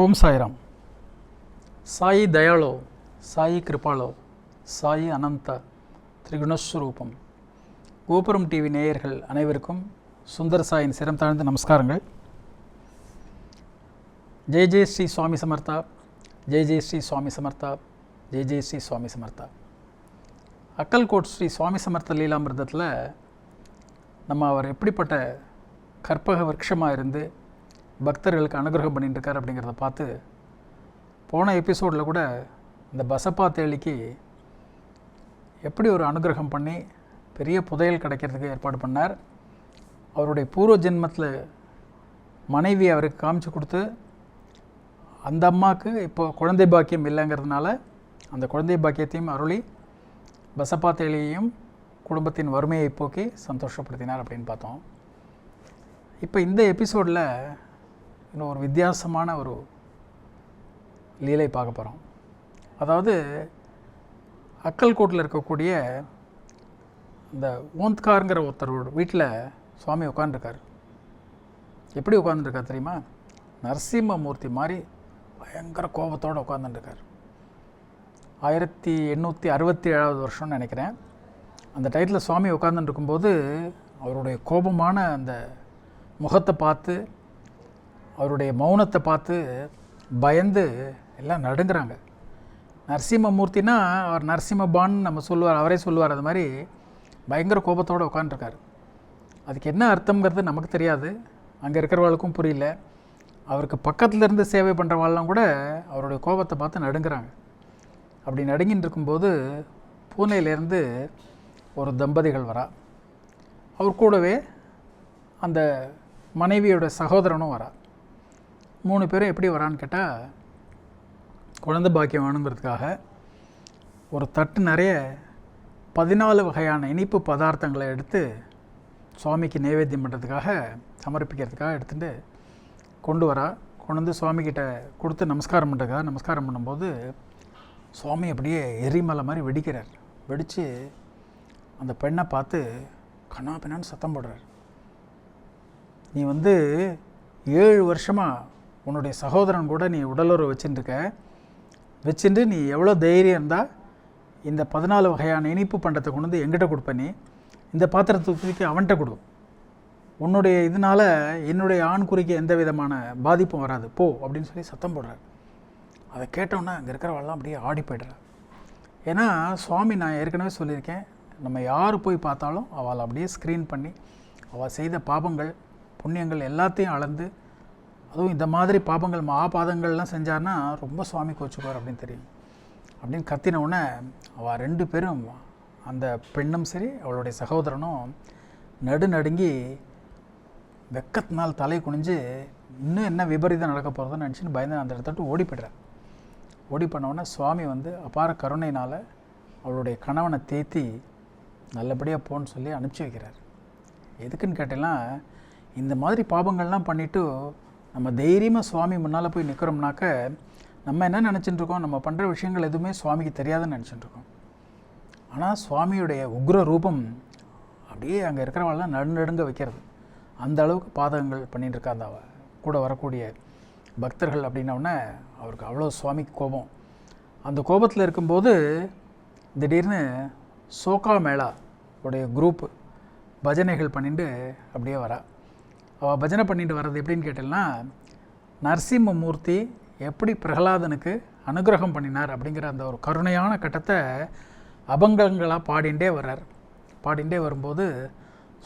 ఓం సాయిరామ్ సాయి దయాళో సాయి கிருபாலோ சாயி அனந்த திரிகுணஸ்வரூபம் கோபுரம் டிவி நேயர்கள் அனைவருக்கும் சுந்தர் சாயின் சிரம் தாழ்ந்த நமஸ்காரங்கள் ஜெய் ஜெய் ஸ்ரீ சுவாமி சமர்த்தா ஜெய் ஜெய் ஸ்ரீ சுவாமி சமர்த்தா ஜெய் ஜெய் ஸ்ரீ சுவாமி சமர்த்தா அக்கல்கோட் ஸ்ரீ சுவாமி சமர்த்த லீலாமிர்தத்தில் நம்ம அவர் எப்படிப்பட்ட கற்பக விருட்சமாக இருந்து பக்தர்களுக்கு அனுகிரகம் பண்ணிட்டுருக்கார் அப்படிங்கிறத பார்த்து போன எபிசோடில் கூட இந்த பசப்பா தேளிக்கு எப்படி ஒரு அனுகிரகம் பண்ணி பெரிய புதையல் கிடைக்கிறதுக்கு ஏற்பாடு பண்ணார். அவருடைய பூர்வ ஜென்மத்தில் மனைவி அவருக்கு காமிச்சு கொடுத்து அந்த அம்மாவுக்கு இப்போ குழந்தை பாக்கியம் இல்லைங்கிறதுனால அந்த குழந்தை பாக்கியத்தையும் அருளி பசப்பா தேலியையும் குடும்பத்தின் வறுமையை போக்கி சந்தோஷப்படுத்தினார் அப்படின்னு பார்த்தோம். இப்போ இந்த எபிசோடில் இன்னும் ஒரு வித்தியாசமான ஒரு லீலை பார்க்க போகிறோம் அதாவது அக்கல்கோட்டில் இருக்கக்கூடிய இந்த ஓந்த்காருங்கிற ஒருத்தரோட வீட்டில் சுவாமி உட்காந்துருக்கார் எப்படி உட்காந்துருக்கார் தெரியுமா? நரசிம்மமூர்த்தி மாதிரி பயங்கர கோபத்தோடு உட்காந்துருக்கார் ஆயிரத்தி எண்ணூற்றி அறுபத்தி ஏழாவது வருஷம்னு நினைக்கிறேன். அந்த டயத்தில் சுவாமி உட்காந்துட்டு இருக்கும்போது அவருடைய கோபமான அந்த முகத்தை பார்த்து அவருடைய மௌனத்தை பார்த்து பயந்து எல்லாம் நடுங்குறாங்க நரசிம்மமூர்த்தினா அவர் நரசிம்மபான் நம்ம சொல்லுவார் அவரே சொல்லுவார் அது மாதிரி பயங்கர கோபத்தோடு உட்காந்துருக்காரு அதுக்கு என்ன அர்த்தங்கிறது நமக்கு தெரியாது. அங்கே இருக்கிறவாளுக்கும் புரியல. அவருக்கு பக்கத்தில் இருந்து சேவை பண்ணுறவாள்லாம் கூட அவருடைய கோபத்தை பார்த்து நடுங்குறாங்க. அப்படி நடுங்கின்னு இருக்கும்போது பூனேலேருந்து ஒரு தம்பதிகள் வரா. அவர் கூடவே அந்த மனைவியோட சகோதரனும் வரா. மூணு பேரும் எப்படி வரான்னு கேட்டால் குழந்தை பாக்கியம் வேணுங்கிறதுக்காக ஒரு தட்டு நிறைய பதினாலு வகையான இனிப்பு பதார்த்தங்களை எடுத்து சுவாமிக்கு நைவேத்தியம் பண்ணுறதுக்காக சமர்ப்பிக்கிறதுக்காக எடுத்துகிட்டு கொண்டு வரா. கொண்டு வந்து சுவாமிக்கிட்ட கொடுத்து நமஸ்காரம் பண்ணுறதுக்காக நமஸ்காரம் பண்ணும்போது சுவாமி அப்படியே எரிமலை மாதிரி வெடிக்கிறார். வெடித்து அந்த பெண்ணை பார்த்து கண்ணா பின்னான்னு சத்தம் போடுறார். நீ வந்து ஏழு வருஷமாக உன்னுடைய சகோதரன் கூட நீ உடலுறவு வச்சுட்டுருக்க வச்சுட்டு நீ எவ்வளோ தைரியம் இருந்தால் இந்த பதினாலு வகையான இனிப்பு பண்டத்தை கொண்டு வந்து எங்கிட்ட கொடுப்ப நீ. இந்த பாத்திரத்தை தூக்கி அவன்கிட்ட கொடு. உன்னுடைய இதனால் என்னுடைய ஆண் குறிக்கு எந்த விதமான பாதிப்பும் வராது. போ அப்படின்னு சொல்லி சத்தம் போடுறார். அதை கேட்டோன்னே அங்கே இருக்கிறவெல்லாம் அப்படியே ஆடி போய்டுறார். ஏன்னா சுவாமி நான் ஏற்கனவே சொல்லியிருக்கேன் நம்ம யார் போய் பார்த்தாலும் அவளை அப்படியே ஸ்க்ரீன் பண்ணி அவள் செய்த பாபங்கள் புண்ணியங்கள் எல்லாத்தையும் அளந்து அதுவும் இந்த மாதிரி பாபங்கள் மகாபாதங்கள்லாம் செஞ்சார்னா ரொம்ப சுவாமி கோச்சுக்குவார் அப்படின்னு தெரியும். அப்படின்னு கத்தின உடனே அவள் ரெண்டு பேரும் அந்த பெண்ணும் சரி அவளுடைய சகோதரனும் நடு நடுங்கி வெக்கத்தினால் தலை குனிஞ்சு இன்னும் என்ன விபரீதம் நடக்க போகிறதுன்னு நினச்சின்னு பயந்து அந்த இடத்த ஓடி போய்ட்றேன் ஓடி பண்ணவுடனே சுவாமி வந்து அபார கருணையினால் அவளுடைய கணவனை தேத்தி நல்லபடியாக போன்னு சொல்லி அனுப்பிச்சி வைக்கிறார். எதுக்குன்னு கேட்டேன்னா இந்த மாதிரி பாபங்கள்லாம் பண்ணிவிட்டு நம்ம தைரியமாக சுவாமி முன்னால் போய் நிற்கிறோம்னாக்க நம்ம என்ன நினச்சிட்டுருக்கோம் நம்ம பண்ணுற விஷயங்கள் எதுவுமே சுவாமிக்கு தெரியாதுன்னு நினச்சிட்டுருக்கோம் ஆனால் சுவாமியுடைய உக்ர ரூபம் அப்படியே அங்கே இருக்கிறவங்களாம் நடுநடுங்க வைக்கிறது. அந்த அளவுக்கு பாதகங்கள் பண்ணிட்டு அந்த கூட வரக்கூடிய பக்தர்கள் அப்படின்னோடனே அவருக்கு அவ்வளோ சுவாமிக்கு கோபம். அந்த கோபத்தில் இருக்கும்போது திடீர்னு சோகா மேளா உடைய குரூப் பஜனைகள் பண்ணிட்டு அப்படியே வரா. பஜனை பண்ணிட்டு வர்றது எப்படின்னு கேட்டேன்னா நரசிம்மமூர்த்தி எப்படி பிரகலாதனுக்கு அனுகிரகம் பண்ணினார் அப்படிங்கிற அந்த ஒரு கருணையான கட்டத்தை அபங்கங்களாக பாடிண்டே வர்றார். பாடிண்டே வரும்போது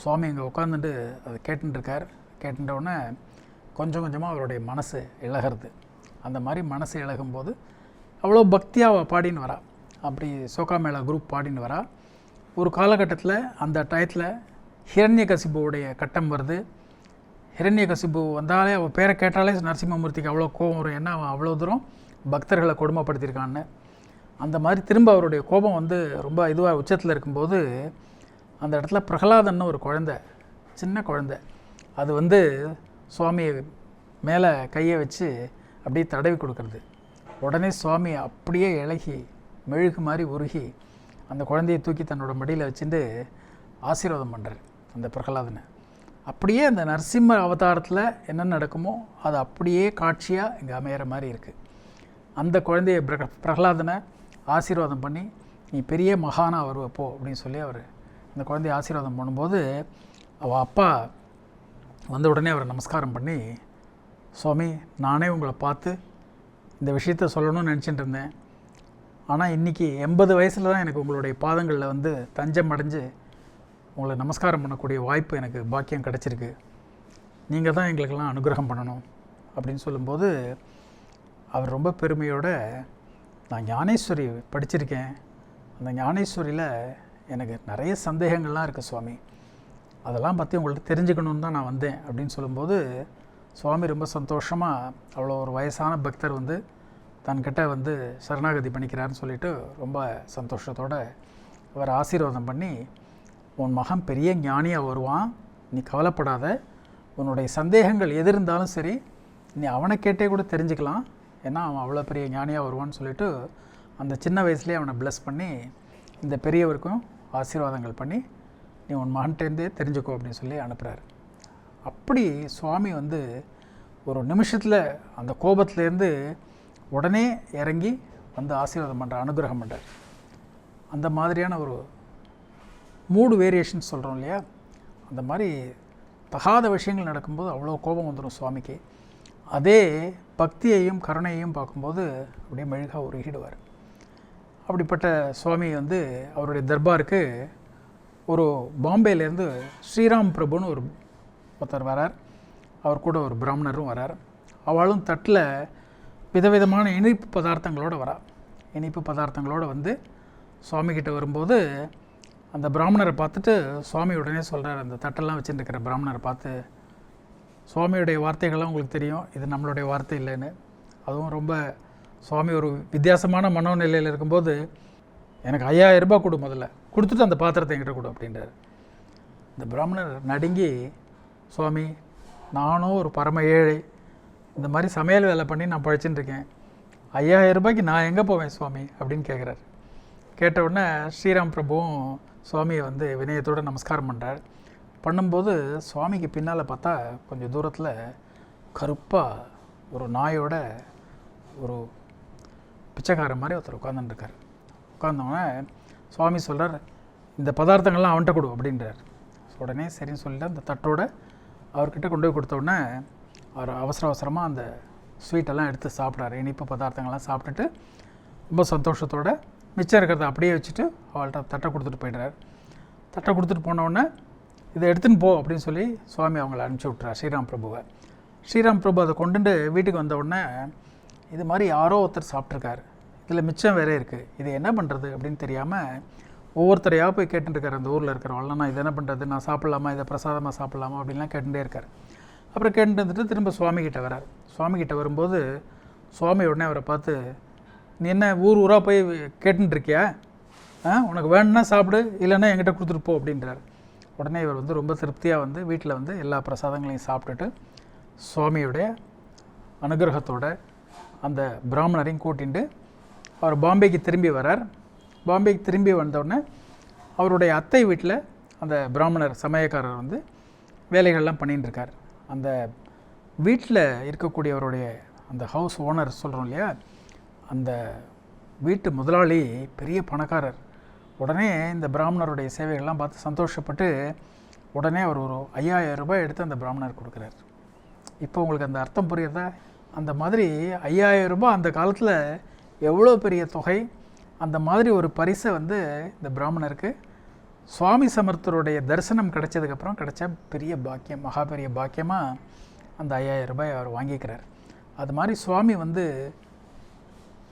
சுவாமி இங்கே உட்காந்துட்டு அதை கேட்டுருக்கார் கேட்டுட்டோடனே கொஞ்சம் கொஞ்சமாக அவருடைய மனசு இழகிறது அந்த மாதிரி மனசு இழகும்போது அவ்வளோ பக்தியாக பாடின்னு வரா. அப்படி சோகா மேளா குரூப் பாடின்னு வரா. ஒரு காலகட்டத்தில் அந்த டயத்தில் ஹிரண்யகசிபுவோடைய கட்டம் வருது. ஹிரண்யகசிபு வந்தாலே அவள் பேரை கேட்டாலே நரசிம்மமூர்த்திக்கு அவ்வளோ கோபம் வரும். ஏன்னா அவன் அவ்வளோ தூரம் பக்தர்களை கொடுமைப்படுத்தியிருக்கான்னு. அந்த மாதிரி திரும்ப அவருடைய கோபம் வந்து ரொம்ப இதுவாக உச்சத்தில் இருக்கும்போது அந்த இடத்துல பிரகலாதன்னு ஒரு குழந்த சின்ன குழந்த. அது வந்து சுவாமியை மேலே கையை வச்சு அப்படியே தடவி கொடுக்கறது. உடனே சுவாமி அப்படியே இழகி மெழுகு மாதிரி உருகி அந்த குழந்தையை தூக்கி தன்னோட மடியில் வச்சுட்டு ஆசீர்வாதம் பண்ணுறார் அந்த பிரகலாதனை. அப்படியே அந்த நரசிம்ம அவதாரத்தில் என்ன நடக்குமோ அது அப்படியே காட்சியாக இங்கே அமையிற மாதிரி இருக்குது அந்த குழந்தைய பிர பிரகலாதனை ஆசீர்வாதம் பண்ணி நீ பெரிய மகானா வருவ போ அப்படின்னு சொல்லி அவர் அந்த குழந்தைய ஆசீர்வாதம் பண்ணும்போது அவள் அப்பா வந்த உடனே அவரை நமஸ்காரம் பண்ணி சுவாமி நானே உங்களை பார்த்து இந்த விஷயத்த சொல்லணும்னு நினச்சிட்டு இருந்தேன். ஆனால் இன்றைக்கி எண்பது வயசில் தான் எனக்கு உங்களுடைய பாதங்களில் வந்து தஞ்சம் அடைஞ்சு உங்களை நமஸ்காரம் பண்ணக்கூடிய வாய்ப்பு எனக்கு பாக்கியம் கிடச்சிருக்கு. நீங்கள் தான் எங்களுக்கெல்லாம் அனுகிரகம் பண்ணணும் அப்படின்னு சொல்லும்போது அவர் ரொம்ப பெருமையோட நான் ஞானேஸ்வரி படிச்சிருக்கேன். அந்த ஞானேஸ்வரியில் எனக்கு நிறைய சந்தேகங்கள்லாம் இருக்குது சுவாமி. அதெல்லாம் பற்றி உங்கள்ட்ட தெரிஞ்சுக்கணுன்னு தான் நான் வந்தேன். அப்படின்னு சொல்லும்போது சுவாமி ரொம்ப சந்தோஷமாக அவ்வளோ ஒரு வயசான பக்தர் வந்து தன்கிட்ட வந்து சரணாகதி பண்ணிக்கிறாருன்னு சொல்லிட்டு ரொம்ப சந்தோஷத்தோடு அவர் ஆசீர்வாதம் பண்ணி உன் மகன் பெரிய ஞானியாக வருவான். நீ கவலைப்படாத. உன்னுடைய சந்தேகங்கள் எது இருந்தாலும் சரி நீ அவனை கேட்டே கூட தெரிஞ்சுக்கலாம். ஏன்னா அவன் அவ்வளோ பெரிய ஞானியாக வருவான்னு சொல்லிட்டு அந்த சின்ன வயசுலேயே அவனை ப்ளஸ் பண்ணி இந்த பெரியவருக்கும் ஆசீர்வாதங்கள் பண்ணி நீ உன் மகன்கிட்டேருந்தே தெரிஞ்சுக்கோ அப்படின்னு சொல்லி அனுப்புகிறார் அப்படி சுவாமி வந்து ஒரு நிமிஷத்தில் அந்த கோபத்துலேருந்து உடனே இறங்கி வந்து ஆசீர்வாதம் பண்ணுற அனுகிரகம் பண்ணுறார் அந்த மாதிரியான ஒரு மூடு வேரியேஷன் சொல்கிறோம் இல்லையா? அந்த மாதிரி தகாத விஷயங்கள் நடக்கும்போது அவ்வளோ கோபம் வந்துடும் சுவாமிக்கு. அதே பக்தியையும் கருணையையும் பார்க்கும்போது அப்படியே மெழுகாக உருகிடுவார். அப்படிப்பட்ட சுவாமி வந்து அவருடைய தர்பாருக்கு ஒரு பாம்பேலேருந்து ஸ்ரீராம் பிரபுன்னு ஒரு ஒருத்தர் வரார். அவர் கூட ஒரு பிராமணரும் வரார். அவளும் தட்டில் விதவிதமான இனிப்பு பதார்த்தங்களோடு வரா. இனிப்பு பதார்த்தங்களோடு வந்து சுவாமிகிட்ட வரும்போது அந்த பிராமணரை பார்த்துட்டு சுவாமி உடனே சொல்கிறார் அந்த தட்டெல்லாம் வச்சுருக்கிற பிராமணரை பார்த்து சுவாமியுடைய வார்த்தைகள்லாம் உங்களுக்கு தெரியும் இது நம்மளுடைய வார்த்தை இல்லைன்னு. அதுவும் ரொம்ப சுவாமி ஒரு வித்தியாசமான மனோநிலையில் இருக்கும்போது எனக்கு ஐயாயிரம் ரூபாய் கொடு முதல்ல கொடுத்துட்டு அந்த பாத்திரத்தை என்கிட்ட கொடு அப்படின்றார். இந்த பிராமணர் நடுங்கி சுவாமி நானும் ஒரு பரம ஏழை இந்த மாதிரி சமையல் வேலை பண்ணி நான் பழிச்சுட்டு இருக்கேன். ஐயாயிரம் ரூபாய்க்கு நான் எங்கே போவேன் சுவாமி? அப்படின்னு கேட்குறாரு கேட்ட உடனே ஸ்ரீராம் பிரபுவும் சுவாமியை வந்து வினயத்தோடு நமஸ்காரம் பண்ணுறார் பண்ணும்போது சுவாமிக்கு பின்னால் பார்த்தா கொஞ்சம் தூரத்தில் கருப்பாக ஒரு நாயோட ஒரு பிச்சைக்காரன் மாதிரி ஒருத்தர் உட்காந்துட்டுருக்கார் உட்காந்தவொடனே சுவாமி சொல்கிறார் இந்த பதார்த்தங்கள்லாம் அவன்கிட்ட கொடு அப்படின்றார். உடனே சரின்னு சொல்லிட்டு அந்த தட்டோட அவர்கிட்ட கொண்டு போய் கொடுத்தோடனே அவர் அவசர அவசரமாக அந்த ஸ்வீட்டெல்லாம் எடுத்து சாப்பிட்றாரு இனிப்பு பதார்த்தங்கள்லாம் சாப்பிட்டுட்டு ரொம்ப சந்தோஷத்தோடு மிச்சம் இருக்கிறத அப்படியே வச்சுட்டு அவள்கிட்ட தட்டை கொடுத்துட்டு போயிடுறார். தட்டை கொடுத்துட்டு போனவுடனே இதை எடுத்துன்னு போ அப்படின்னு சொல்லி சுவாமி அவங்கள அனுப்பிச்சி விட்றார் ஸ்ரீராம் பிரபுவை. ஸ்ரீராம் பிரபு அதை கொண்டுட்டு வீட்டுக்கு வந்த உடனே இது மாதிரி யாரோ ஒருத்தர் சாப்பிட்ருக்காரு இதில் மிச்சம் வேறே இருக்குது இது என்ன பண்ணுறது அப்படின்னு தெரியாமல் ஒவ்வொருத்தரையாக போய் கேட்டுருக்காரு அந்த ஊரில் இருக்கிறவங்களாம் நான் இது என்ன பண்ணுறது நான் சாப்பிட்லாமா? இதை பிரசாதமாக சாப்பிட்லாமா? அப்படின்லாம் கேட்டுட்டே இருக்கார். அப்புறம் கேட்டுட்டு வந்துட்டு திரும்ப சுவாமிகிட்ட வரார். சுவாமிகிட்ட வரும்போது சுவாமி உடனே அவரை பார்த்து நீ என்ன ஊர் ஊராக போய் கேட்டுருக்கியா உனக்கு வேணும்னா சாப்பிடு இல்லைன்னா என்கிட்ட கொடுத்துட்டு போ அப்படின்றார். உடனே இவர் வந்து ரொம்ப திருப்தியாக வந்து வீட்டில் வந்து எல்லா பிரசாதங்களையும் சாப்பிட்டுட்டு சுவாமியுடைய அனுகிரகத்தோட அந்த பிராமணரையும் கூட்டிட்டு அவர் பாம்பேக்கு திரும்பி வரார். பாம்பேக்கு திரும்பி வந்தவுடனே அவருடைய அத்தை வீட்டில் அந்த பிராமணர் சமயக்காரர் வந்து வேலைகள்லாம் பண்ணிகிட்டு இருக்கார் அந்த வீட்டில் இருக்கக்கூடியவருடைய அந்த ஹவுஸ் ஓனர் சொல்கிறோம் இல்லையா? அந்த வீட்டு முதலாளி பெரிய பணக்காரர். உடனே இந்த பிராமணருடைய சேவைகள்லாம் பார்த்து சந்தோஷப்பட்டு உடனே அவர் ஒரு ஐயாயிரம் ரூபாய் எடுத்து அந்த பிராமணர் கொடுக்குறார். இப்போ உங்களுக்கு அந்த அர்த்தம் புரியுறதா அந்த மாதிரி ஐயாயிரம் ரூபாய் அந்த காலத்தில் எவ்வளோ பெரிய தொகை? அந்த மாதிரி ஒரு பரிசை வந்து இந்த பிராமணருக்கு சுவாமி சமர்த்தருடைய தரிசனம் கிடைச்சதுக்கப்புறம் கிடைச்ச பெரிய பாக்கியம் மகா பெரிய பாக்கியமாக அந்த ஐயாயிரம் ரூபாய் அவர் வாங்கிக்கிறார். அது மாதிரி சுவாமி வந்து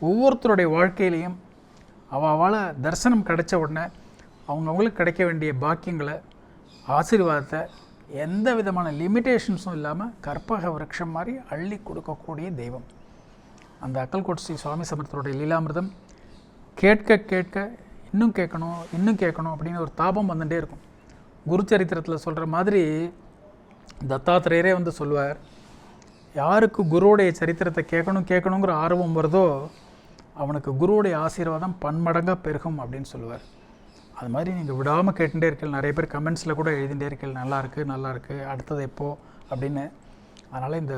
ஒவ்வொருத்தருடைய வாழ்க்கையிலையும் அவள் தரிசனம் கிடைச்ச உடனே அவங்கவுங்களுக்கு கிடைக்க வேண்டிய பாக்கியங்களை ஆசீர்வாதத்தை எந்த விதமான லிமிட்டேஷன்ஸும் இல்லாமல் கற்பக விரக்ஷம் மாதிரி அள்ளி கொடுக்கக்கூடிய தெய்வம். அந்த அக்கல்கோட் ஸ்ரீ சுவாமி சமர்த்தருடைய லீலாமிர்தம் கேட்க கேட்க இன்னும் கேட்கணும் இன்னும் கேட்கணும் அப்படின்னு ஒரு தாபம் வந்துட்டே இருக்கும். குரு சரித்திரத்தில் சொல்கிற மாதிரி தத்தாத்திரேயரே வந்து சொல்லுவார் யாருக்கு குருவுடைய சரித்திரத்தை கேட்கணும் கேட்கணுங்கிற ஆர்வம் வருதோ அவனுக்கு குருவுடைய ஆசீர்வாதம் பன்மடங்காக பெருகும் அப்படின்னு சொல்லுவார். அது மாதிரி நீங்கள் விடாமல் கேட்டுகிட்டே இருக்கீங்க நிறைய பேர் கமெண்ட்ஸில் கூட எழுதிட்டே இருக்கீங்க நல்லா நல்லாயிருக்கு நல்லா அடுத்தது எப்போ அப்படின்னு. அதனால் இந்த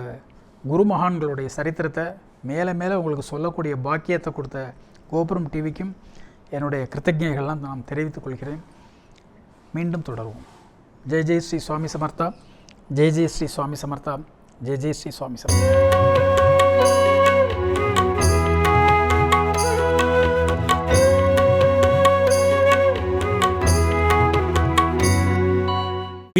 குரு மகான்களுடைய சரித்திரத்தை மேலே மேலே உங்களுக்கு சொல்லக்கூடிய பாக்கியத்தை கொடுத்த கோபுரம் டிவிக்கும் என்னுடைய கிருத்தஜைகள்லாம் நான் தெரிவித்துக் கொள்கிறேன். மீண்டும் தொடருவோம். ஜெய் ஜெய் ஸ்ரீ சுவாமி சமர்த்தா ஜெய் ஜெய் ஸ்ரீ சுவாமி சமர்த்தா ஜெய் ஜெய் ஸ்ரீ சுவாமி சமர்த்தா.